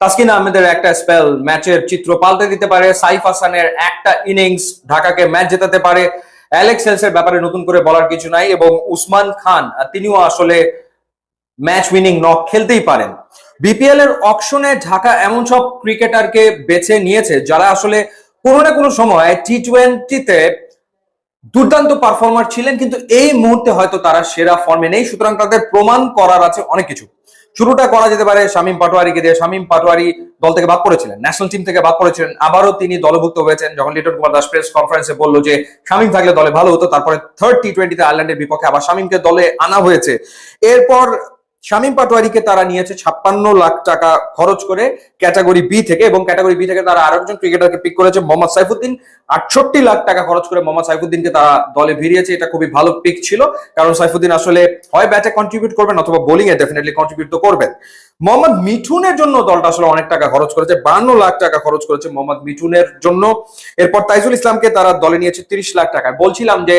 তাসকিন আহমেদের একটা স্পেল ম্যাচের চিত্র পাল্টে দিতে পারে। সাইফ হাসানের একটা ইনিংস ঢাকাকে ম্যাচ জেতাতে পারে। অ্যালেক্স হেলসের ব্যাপারে নতুন করে বলার কিছু নাই এবং উসমান খান, তিনিও আসলে ম্যাচ উইনিং নক খেলতেই পারেন। বিপিএল এর অকশনে ঢাকা এমন সব ক্রিকেটারকে বেছে নিয়েছে যারা আসলে কোনো না কোনো সময় টি টোয়েন্টিতে দুর্দান্ত পারফর্মার ছিলেন, কিন্তু এই মুহূর্তে হয়তো তারা সেরা ফর্মে নেই। সুতরাং তাদের প্রমাণ করার আছে অনেক কিছু। শুরুটা করা যেতে পারে শামীম পাটোয়ারিকে দিয়ে। শামীম পাটোয়ারি দল থেকে বাদ পড়েছিলেন ন্যাশনাল টিম থেকে বাদ পড়েছিলেন। আবারও তিনি দলভুক্ত হয়েছেন যখন লিটন কুমার দাস প্রেস কনফারেন্সে বলল যে, শামীম থাকলে দলে ভালো হতো। তারপরে থার্ড টি টোয়েন্টিতে আয়ারল্যান্ডের বিপক্ষে আবার শামীমকে দলে আনা হয়েছে। এরপর শামীম পাটোয়ারিকে তারা নিয়েছে ছাপ্পান্ন লাখ টাকা খরচ করে ক্যাটাগরি বি থেকে এবং ক্যাটাগরি বি থেকে তারা আরেকজন ক্রিকেটারকে পিক করেছে মোহাম্মদ সাইফুদ্দিন। আটষট্টি লাখ টাকা খরচ করে মোহাম্মদ সাইফুদ্দিনকে তারা দলে ভিড়িয়েছে। এটা খুবই ভালো পিক ছিল। কারণ সাইফুদ্দিন আসলে হয় ব্যাটে কন্ট্রিবিউট করবেন অথবা বোলিং এ ডেফিনেটলি কন্ট্রিবিউট তো করবেন। মোহাম্মদ মিঠুনের জন্য দলটা আসলে অনেক টাকা খরচ করেছে। বান্ন লাখ টাকা খরচ করেছে মোহাম্মদ মিঠুনের জন্য। এরপর তাইজুল ইসলামকে তারা দলে নিয়েছে তিরিশ লাখ টাকা। বলছিলাম যে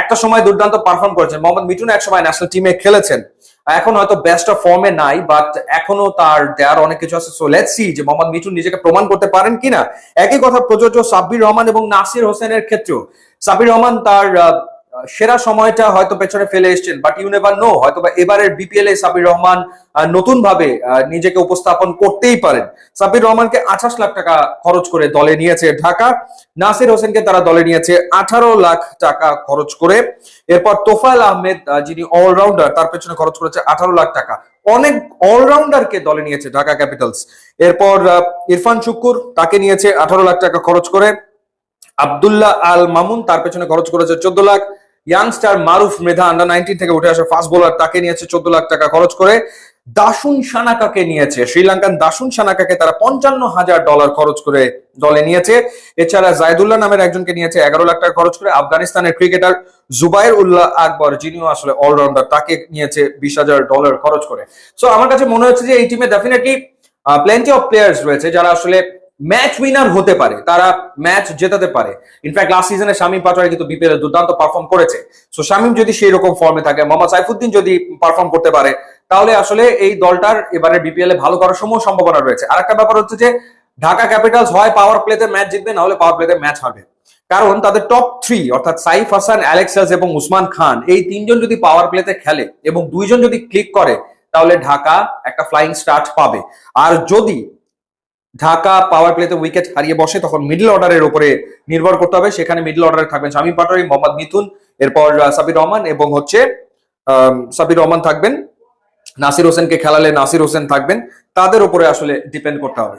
একটা সময় দুর্দান্ত পারফর্ম করেছেন মোহাম্মদ মিঠুন এক সময় ন্যাশনাল টিমে খেলেছেন। এখন হয়তো বেস্ট অফ ফর্মে নাই বাট এখনও তার দেয়ার অনেক কিছু আছে সো লেটস সি যে মোহাম্মদ মিঠুন নিজেকে প্রমাণ করতে পারেন কিনা। একই কথা প্রযোজ্য সাব্বির রহমান এবং নাসির হোসেনের ক্ষেত্রেও। সাব্বির রহমান তার সেরা সময়টা হয়তো পেছনে ফেলে এসেছেন বাট ইউ নেভার নো হয়তো বা এবারের বিপিএল এ সাব্বির রহমান নতুন ভাবে নিজেকে উপস্থাপন করতেই পারেন। সাবির রহমানকে আঠাশ লাখ টাকা খরচ করে দলে নিয়েছে ঢাকা, নাসির হোসেনকে তারা দলে নিয়েছে আঠারো লাখ টাকা খরচ করে। এরপর তোফায়েল আহমেদ যিনি অলরাউন্ডার তার পেছনে খরচ করেছে আঠারো লাখ টাকা। অনেক অলরাউন্ডারকে দলে নিয়েছে ঢাকা ক্যাপিটালস। এরপর ইরফান শুকুর তাকে নিয়েছে আঠারো লাখ টাকা খরচ করে। আব্দুল্লাহ আল মামুন তার পেছনে খরচ করেছে চোদ্দ lakh. Youngster Maruf Medha under nineteen থেকে উঠে আসা ফাস্ট বোলার তাকে নিয়েছে চোদ্দ লাখ টাকা খরচ করে। দাসুন সানাকাকে নিয়েছে, শ্রীলঙ্কান দাসুন সানাকাকে তারা পঞ্চান্ন হাজার ডলার খরচ করে দলে নিয়েছে। এছাড়া জায়দুল্লাহ নামের একজনকে নিয়েছে এগারো লাখ টাকা খরচ করে আফগানিস্তানের ক্রিকেটার জুবাইর উল্লাহ আকবর, যিনিও আসলে অলরাউন্ডার তাকে নিয়েছে বিশ হাজার ডলার খরচ করে। সো আমার কাছে মনে হচ্ছে যে এই টিমে ডেফিনেটলি প্লেন্টি অফ প্লেয়ার্স রয়েছে যারা আসলে ম্যাচ উইনার হতে পারে, তারা ম্যাচ জেতাতে পারে। ইনফ্যাক্ট লাস্ট সিজনে শামীম পাটোয়ারি কিন্তু বিপিএল এ দুর্দান্ত পারফর্ম করেছে। সো শামীম যদি সেই রকম ফর্মে থাকে, মোহাম্মদ সাইফুদ্দিন যদি পারফর্ম করতে পারে, তাহলে আসলে এই দলটার এবারে বিপিএল এ ভালো করার সময় সম্ভাবনা রয়েছে। আর একটা ব্যাপার হচ্ছে যে, ঢাকা ক্যাপিটালস হয় পাওয়ার প্লেতে ম্যাচ জিতবে না হলে পাওয়ার প্লেতে ম্যাচ হবে কারণ তাদের টপ থ্রি অর্থাৎ সাইফ হাসান অ্যালেক্সাস এবং উসমান খান, এই তিনজন যদি পাওয়ার প্লেতে খেলে এবং দুইজন যদি ক্লিক করে, তাহলে ঢাকা একটা ফ্লাইং স্টার্ট পাবে। আর যদি ঢাকা পাওয়ার প্লেতে উইকেট হারিয়ে বসে, তখন মিডল অর্ডারের উপরে নির্ভর করতে হবে। সেখানে মিডল অর্ডারে থাকবেন শামী পাটোয়ারি, মোহাম্মদ মিথুন, এরপর সাবির রহমান এবং হচ্ছে সাবির রহমান থাকবেন। নাসির হোসেনকে খেলালে নাসির হোসেন থাকবেন। তাদের উপরে আসলে ডিপেন্ড করতে হবে।